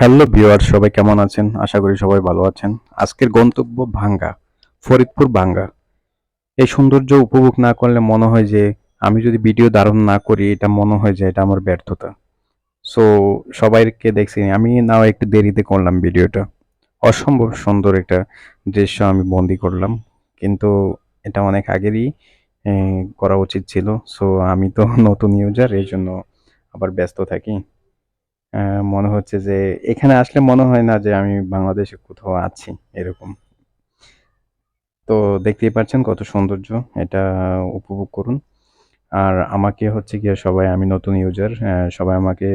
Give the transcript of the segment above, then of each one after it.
Hello viewer সবাই কেমন আছেন? আশা করি সবাই ভালো আছেন। আজকের গন্তব্য ভাঙ্গা, ফরিদপুর ভাঙ্গা। এই সৌন্দর্য উপভোগ না করলে মনে হয় যে আমি যদি ভিডিও ধারণ না করি, এটা মনে হয় যে এটা আমার ব্যর্থতা। সো সবাইকে দেখছি। আমি নাও একটু দেরিতে করলাম ভিডিওটা। অসম্ভব সুন্দর একটা দৃশ্য আমি বন্দি করলাম। কিন্তু এটা অনেক আগেরই করা উচিত ছিল। সো আমি তো নতুন ইউজার এই জন্য আবার ব্যস্ত থাকি। মনে হচ্ছে যে এখানে আসলে মনে হয় না যে আমি বাংলাদেশে কোথাও আছি, এরকম। তো দেখতেই পাচ্ছেন কত সৌন্দর্য, এটা উপভোগ করুন। আর আমাকে হচ্ছে গিয়ে সবাই, আমি নতুন ইউজার সবাই আমাকে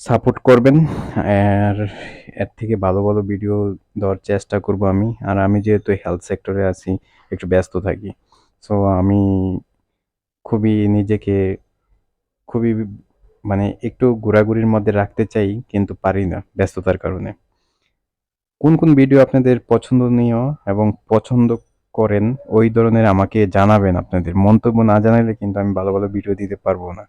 সাপোর্ট করবেন। আর এর থেকে ভালো ভালো ভিডিও দেওয়ার চেষ্টা করব আমি। আর আমি যেহেতু হেলথ সেক্টরে আছি, একটু ব্যস্ত থাকি। সো আমি খুবই নিজেকে খুবই মানে একটু ঘোরাঘুরির মধ্যে রাখতে চাই, কিন্তু পারি না ব্যস্ততার কারণে। কোন কোন ভিডিও আপনাদের পছন্দনীয় এবং পছন্দ করেন, ওই ধরনের আমাকে জানাবেন আপনাদের। মন্তব্য না জানালে কিন্তু আমি ভালো ভালো ভিডিও দিতে পারব না।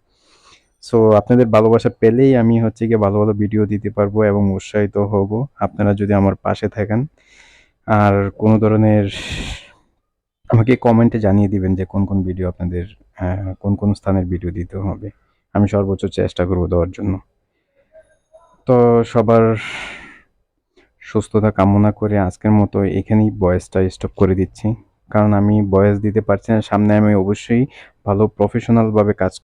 সো আপনাদের ভালোবাসা পেলেই আমি হচ্ছে গিয়ে ভালো ভালো ভিডিও দিতে পারব এবং উৎসাহিত হব। আপনারা যদি আমার পাশে থাকেন, আর কোনো ধরনের আমাকে কমেন্টে জানিয়ে দিবেন যে কোন কোন ভিডিও আপনাদের কোন কোন স্থানের ভিডিও দিতে হবে। আমি সর্বোচ্চ চেষ্টা করব দেওয়ার জন্য। তো সবার সুস্থতা কামনা করে আজকের মতো এখানেই বয়েসটা স্টপ করে দিচ্ছি। কারণ আমি বয়স দিতে পারছি না, সামনে আমি অবশ্যই ভালো প্রফেশনালভাবে কাজ